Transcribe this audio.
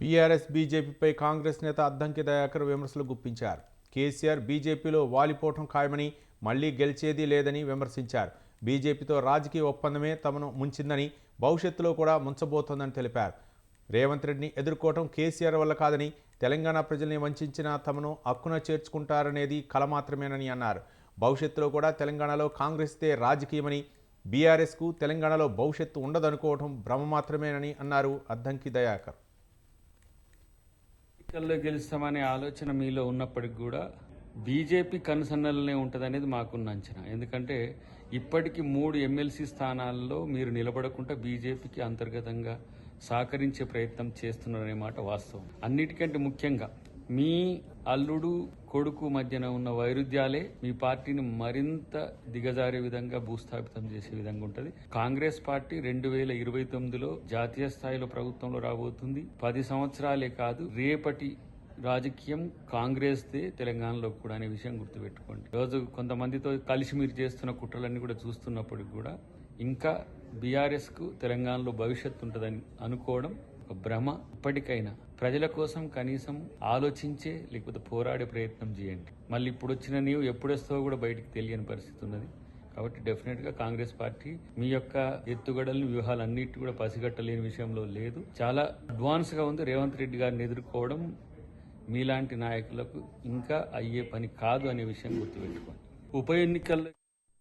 BRS బీజేపీపై Congress నేత అద్దంకి దయాకర్ విమర్శలు గుప్పించారు. కేసీఆర్ బీజేపీలో వాలిపోవటం ఖాయమని మళ్ళీ గెలిచేది లేదని విమర్శించారు. బీజేపీతో రాజకీయ ఒప్పందమే తమను ముంచిందని భవిష్యత్తులో కూడా ముంచబోతోందని తెలిపారు. రేవంత్ రెడ్డిని ఎదుర్కోవటం కేసీఆర్ వల్ల కాదని తెలంగాణ ప్రజల్ని వంచిన తమను హక్కున చేర్చుకుంటారనేది కల మాత్రమేనని అన్నారు. భవిష్యత్తులో కూడా తెలంగాణలో కాంగ్రెస్దే రాజకీయమని బీఆర్ఎస్కు తెలంగాణలో భవిష్యత్తు ఉండదనుకోవటం భ్రమ మాత్రమేనని అన్నారు అద్దంకి దయాకర్. ఎన్నికల్లో గెలుస్తామనే ఆలోచన మీలో ఉన్నప్పటికి కూడా బీజేపీ కనుసన్నలనే ఉంటుంది అనేది మాకున్న అంచనా. ఎందుకంటే ఇప్పటికి మూడు ఎమ్మెల్సీ స్థానాల్లో మీరు నిలబడకుండా బీజేపీకి అంతర్గతంగా సహకరించే ప్రయత్నం చేస్తున్నారనే మాట వాస్తవం. అన్నిటికంటే ముఖ్యంగా మీ అల్లుడు కొడుకు మధ్యన ఉన్న వైరుధ్యాలే మీ పార్టీని మరింత దిగజారే విధంగా భూస్థాపితం చేసే విధంగా ఉంటుంది. కాంగ్రెస్ పార్టీ రెండు వేల ఇరవై తొమ్మిదిలో జాతీయ స్థాయిలో ప్రభుత్వంలో రాబోతుంది. పది సంవత్సరాలే కాదు రేపటి రాజకీయం కాంగ్రెస్దే తెలంగాణలో కూడా అనే విషయం గుర్తుపెట్టుకోండి. రోజు కొంతమందితో కలిసి మీరు చేస్తున్న కుట్రలన్నీ కూడా చూస్తున్నప్పటికి కూడా ఇంకా బీఆర్ఎస్కు తెలంగాణలో భవిష్యత్తు ఉంటుందని అనుకోవడం భ్రమ ఇప్పటికైనా ప్రజల కోసం కనీసం ఆలోచించే లేకపోతే పోరాడే ప్రయత్నం చేయండి. మళ్ళీ ఇప్పుడు వచ్చిన నీవు ఎప్పుడొస్తావో కూడా బయటికి తెలియని పరిస్థితి ఉన్నది. కాబట్టి డెఫినెట్గా కాంగ్రెస్ పార్టీ మీ యొక్క ఎత్తుగడలను వ్యూహాలన్నిటి కూడా పసిగట్టలేని విషయంలో లేదు. చాలా అడ్వాన్స్గా ఉంది. రేవంత్ రెడ్డి గారిని ఎదుర్కోవడం మీలాంటి నాయకులకు ఇంకా అయ్యే పని కాదు అనే విషయం గుర్తుపెట్టుకోండి. ఉప ఎన్నికల్లో